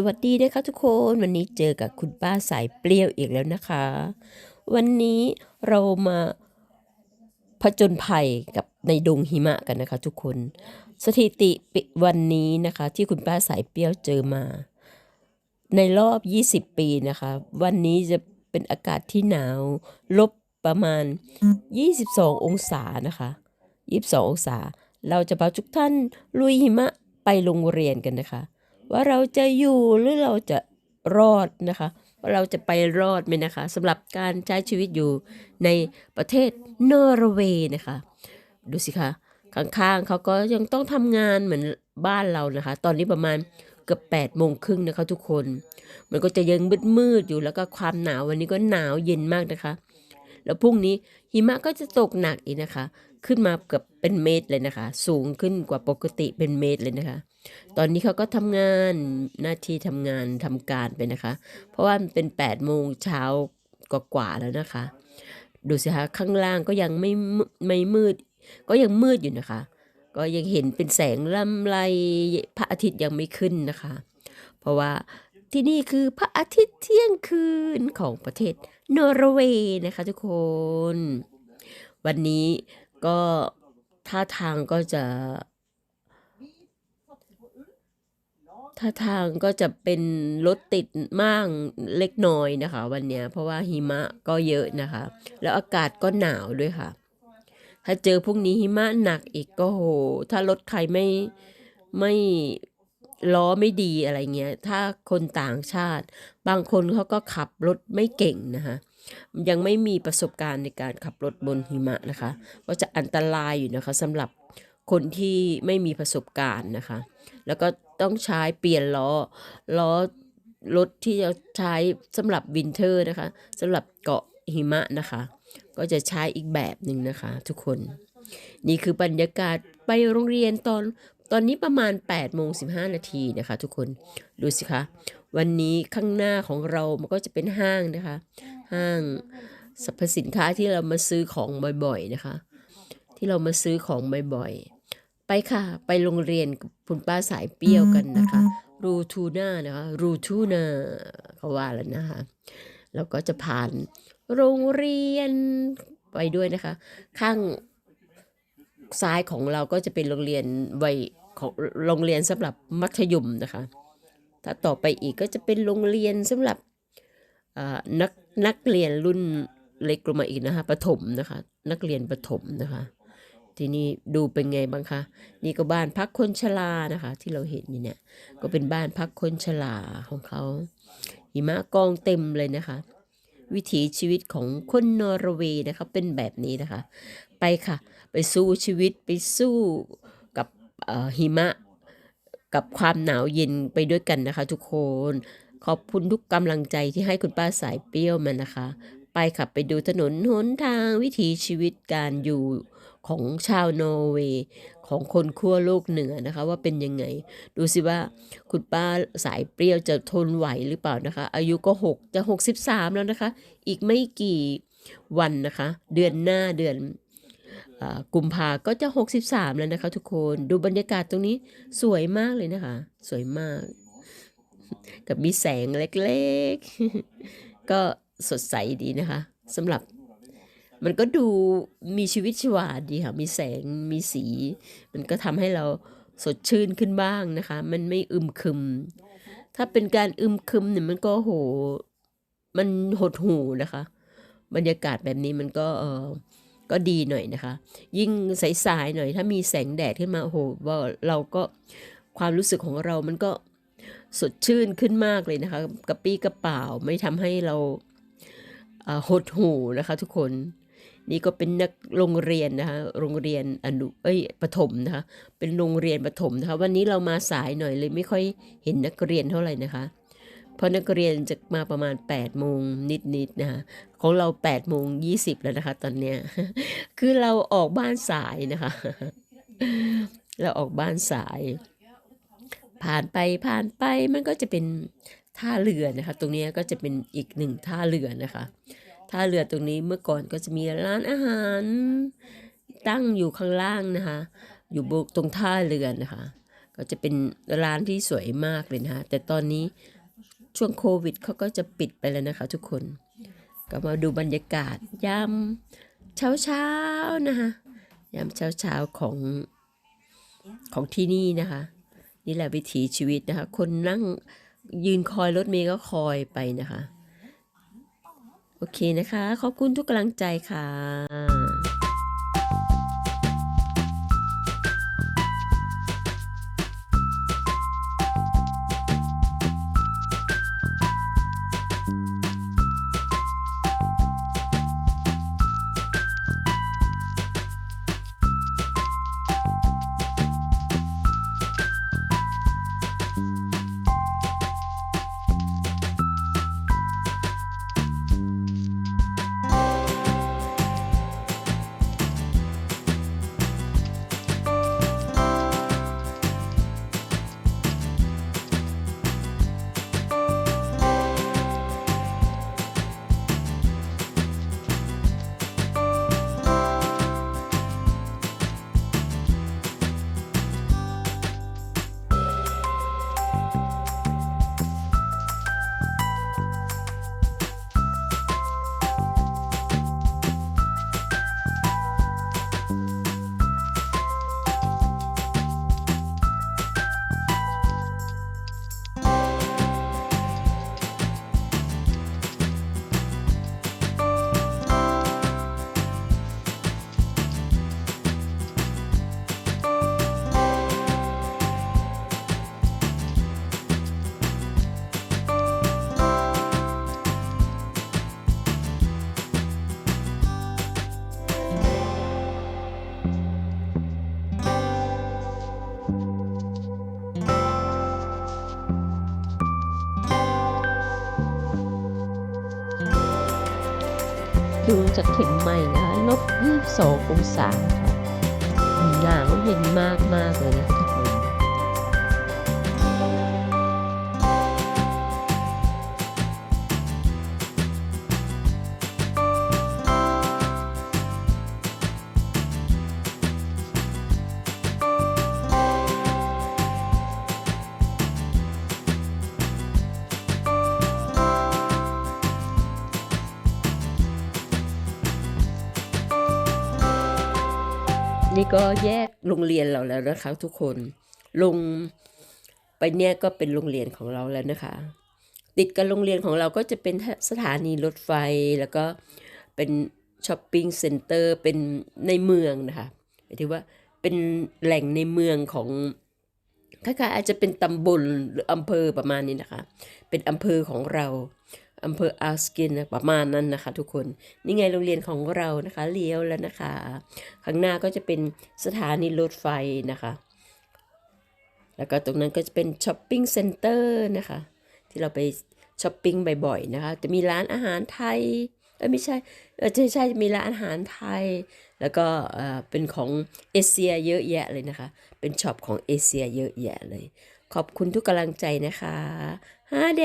สวัสดีนะคะทุกคนวันนี้เจอกับคุณป้าสายเปรี้ยวอีกแล้วนะคะ วันนี้เรามาผจญภัยกับในดงหิมะกันนะคะทุกคน สถิติปิวันนี้นะคะ ที่คุณป้าสายเปรี้ยวเจอมา ในรอบ 20 ปีนะคะ วันนี้จะเป็นอากาศที่หนาว ลบประมาณ 22 องศานะคะ 22 องศา เราจะพาทุกท่านลุยหิมะไปโรงเรียนกันนะคะ ว่าเราจะอยู่หรือเราจะรอดนะคะ ว่าเราจะไปรอดไหมนะคะสำหรับการใช้ชีวิตอยู่ในประเทศนอร์เวย์นะคะ ดูสิคะข้างๆเขาก็ยังต้องทำงานเหมือนบ้านเรานะคะ ตอนนี้ประมาณเกือบ8ปดโมงครึ่งนะคะทุกคน มันก็จะยังมืดๆอยู่แล้วก็ความหนาววันนี้ก็หนาวเย็นมากนะคะ แล้วพรุ่งนี้หิมะก็จะตกหนักอีกนะคะ ขึ้นมาเกือบเป็นเมตรเลยนะคะ สูงขึ้นกว่าปกติเป็นเมตรเลยนะคะ ตอนนี้เขาก็ทำงานหน้าที่ทำงานทำการไปนะคะ เพราะว่ามันเป็น8ปดโมงเช้ากว่าแล้วนะคะ ดูสิคะข้างล่างก็ยังไม่ไม่มืด ก็ยังมืดอยู่นะคะ ก็ยังเห็นเป็นแสงลำไรพระอาทิตย์ยังไม่ขึ้นนะคะ เพราะว่าที่นี่คือพระอาทิตย์เที่ยงคืนของประเทศนอร์เวย์นะคะทุกคน วันนี้ก็ท่าทางก็จะ ท่าทางก็จะเป็นรถติดมากเล็กน้อยนะคะ วันนี้เพราะว่าหิมะก็เยอะนะคะ แล้วอากาศก็หนาวด้วยค่ะ ถ้าเจอพวกนี้หิมะหนักอีกก็โห ถ้ารถใครไม่ไม่ล้อไม่ดีอะไรเงี้ย ถ้าคนต่างชาติ บางคนเขาก็ขับรถไม่เก่งนะคะ ยังไม่มีประสบการณ์ในการขับรถบนหิมะนะคะ ก็จะอันตรายอยู่นะคะสำหรับคนที่ไม่มีประสบการณ์นะคะ แล้วก็ ต้องใช้เปลี่ยนล้อล้อรถที่จะใช้สำหรับวินเทอร์นะคะสำหรับเกาะหิมะนะคะ ก็จะใช้อีกแบบหนึ่งนะคะ ทุกคน นี่คือบรรยากาศไปโรงเรียนตอนตอนนี้ประมาณ8โมง15 นาทีนะคะ ทุกคนดูสิคะ วันนี้ข้างหน้าของเรามันก็จะเป็นห้างนะคะ ห้างสรรพสินค้าที่เรามาซื้อของบ่อยๆนะคะ ที่เรามาซื้อของบ่อยๆ ไปค่ะ ไปโรงเรียนกับคุณป้าสายเปรี้ยวกันนะคะรูทูน่านะคะรูทูน่าเขาว่าแล้วนะคะแล้วก็จะผ่านโรงเรียนไปด้วยนะคะ ข้างซ้ายของเราก็จะเป็นโรงเรียนวัยของโรงเรียนสำหรับมัธยมนะคะ ถ้าต่อไปอีกก็จะเป็นโรงเรียนสำหรับอ่านักนักเรียนรุ่นเล็กลงมาอีกนะคะประถมนะคะ นักเรียนประถมนะคะ ทีนี้ดูเป็นไงบ้างคะ นี่ก็บ้านพักคนชรานะคะ ที่เราเห็นนี่เนี่ย ก็เป็นบ้านพักคนชราของเขา หิมะกองเต็มเลยนะคะ วิถีชีวิตของคนนอร์เวย์นะคะเป็นแบบนี้นะคะ ไปค่ะ ไปสู้ชีวิตไปสู้กับหิมะกับความหนาวเย็นไปด้วยกันนะคะ ทุกคนขอบคุณทุกกำลังใจที่ให้คุณป้าสายเปรี้ยวมานะคะ ไปขับไปดูถนนหนทางวิถีชีวิตการอยู่ ของชาวนอร์เวย์ของคนขั้วโลกเหนือนะคะว่าเป็นยังไง ดูสิว่าคุณป้าสายเปรี้ยวจะทนไหวหรือเปล่านะคะ อายุก็ 6 จะ 63 แล้วนะคะ อีกไม่กี่วันนะคะ เดือนหน้าเดือนอกุมภาก็จะ 63 แล้วนะคะ ทุกคนดูบรรยากาศตรงนี้สวยมากเลยนะคะ สวยมาก กับมีแสงเล็กๆ ก็สดใสดีนะคะสำหรับ มันก็ดูมีชีวิตชีวาดีค่ะ มีแสง มีสี มันก็ทำให้เราสดชื่นขึ้นบ้างนะคะ มันไม่อึมครึม ถ้าเป็นการอึมครึมเนี่ยมันก็โห มันหดหูนะคะ บรรยากาศแบบนี้มันก็เออก็ดีหน่อยนะคะ ยิ่งสายๆหน่อย ถ้ามีแสงแดดขึ้นมาโหว่าเราก็ความรู้สึกของเรามันก็สดชื่นขึ้นมากเลยนะคะ กระปี้กระเป๋าไม่ทำให้เราหดหูนะคะทุกคน นี่ก็เป็นนักโรงเรียนนะคะโรงเรียนอนุเอ้ยประถมนะคะเป็นโรงเรียนประถมนะคะวันนี้เรามาสายหน่อยเลยไม่ค่อยเห็นนักเรียนเท่าไหร่นะคะ เพราะนักเรียนจะมาประมาณ8โมงนิดๆนะคะของเรา8โมง20แล้วนะคะ ตอนเนี้ยคือเราออกบ้านสายนะคะ เราออกบ้านสาย ผ่านไปผ่านไปมันก็จะเป็นท่าเรือนะคะ ตรงนี้ก็จะเป็นอีกหนึ่งท่าเรือนะคะ ท่าเรือตรงนี้เมื่อก่อนก็จะมีร้านอาหาร ตั้งอยู่ข้างล่างนะคะ อยู่บนตรงท่าเรือนะคะ ก็จะเป็นร้านที่สวยมากเลยนะคะแต่ตอนนี้ช่วงโควิดเขาก็จะปิดไปแล้วนะคะ ทุกคน ก็มาดูบรรยากาศยามเช้าเช้านะคะยามเช้าเช้าของของที่นี่นะคะ นี่แหละวิถีชีวิตนะคะ คนนั่งยืนคอยรถเมย์ก็คอยไปนะคะ โอเคนะคะ ขอบคุณทุกกำลังใจค่ะ จากเข็มใหม่นะคะลบ22องศาค่ะหนาวเย็นมากมากเลยนะคะ ก็แยกโรงเรียนเราแล้วนะคะทุกคนลงไปเนี่ยก็เป็นโรงเรียนของเราแล้วนะคะ ติดกับโรงเรียนของเราก็จะเป็นสถานีรถไฟแล้วก็เป็นช้อปปิ้งเซ็นเตอร์เป็นในเมืองนะคะหมายถึงว่าเป็นแหล่งในเมืองของคล้ายๆอาจจะเป็นตำบลหรืออำเภอประมาณนี้นะคะ เป็นอำเภอของเรา อำเภออาสกินประมาณนั้นนะคะ ทุกคนนี่ไงโรงเรียนของเรานะคะเลี้ยวแล้วนะคะ ข้างหน้าก็จะเป็นสถานีรถไฟนะคะ แล้วก็ตรงนั้นก็จะเป็นช้อปปิ้งเซ็นเตอร์นะคะ ที่เราไปช้อปปิ้งบ่อยๆนะคะ จะมีร้านอาหารไทยเอ้ยไม่ใช่เออใช่ใช่มีร้านอาหารไทย แล้วก็เอ่อเป็นของเอเชียเยอะแยะเลยนะคะ เป็นช็อปของเอเชียเยอะแยะเลย ขอบคุณทุกกำลังใจนะคะฮาเด